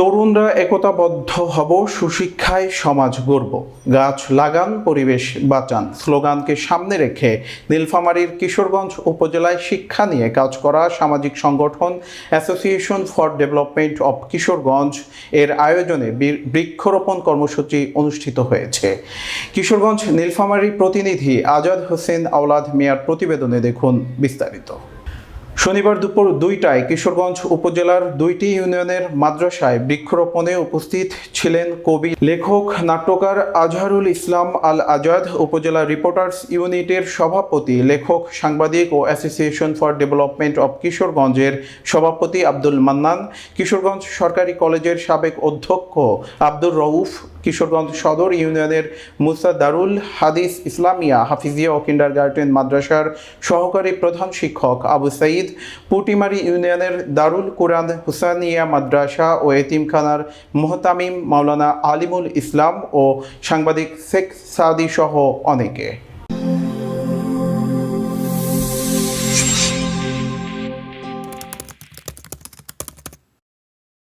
তরুণরা একতাবদ্ধ হব, সুশিক্ষায় সমাজ গড়ব। গাছ লাগান, পরিবেশ বাঁচান। স্লোগানকে সামনে রেখে নীলফামারীর কিশোরগঞ্জ উপজেলায় শিক্ষা নিয়ে কাজ করা সামাজিক সংগঠন association for development of Kishoreganj এর আয়োজনে বৃক্ষরোপণ কর্মসূচি অনুষ্ঠিত হয়েছে। কিশোরগঞ্জ নীলফামারী প্রতিনিধি আজাদ হোসেন আওলাদ মিয়ার প্রতিবেদনে দেখুন বিস্তারিত। শনিবার দুপুর দুইটায় কিশোরগঞ্জ উপজেলার দুইটি ইউনিয়নের মাদ্রাসায় বৃক্ষরোপণে উপস্থিত ছিলেন কবি, লেখক, নাট্যকার আজহারুল ইসলাম আল আজাদ উপজেলা রিপোর্টার্স ইউনিটের সভাপতি, লেখক, সাংবাদিক ও অ্যাসোসিয়েশন ফর ডেভেলপমেন্ট অব কিশোরগঞ্জের সভাপতি আব্দুল মান্নান, কিশোরগঞ্জ সরকারি কলেজের সাবেক অধ্যক্ষ আব্দুর রউফ কিশোরগঞ্জ সদর ইউনিয়নের মুসা দারুল হাদিস ইসলামিয়া হাফিজিয়া ও কিন্ডার গার্ডেন মাদ্রাসার সহকারী প্রধান শিক্ষক আবু সাইদ, পুটিমারি ইউনিয়নের দারুল কুরআন হুসানিয়া মাদ্রাসা ও এতিমখানার মোহতামিম মাওলানা আলিমুল ইসলাম ও সাংবাদিক শেখ সাদি সহ অনেকে।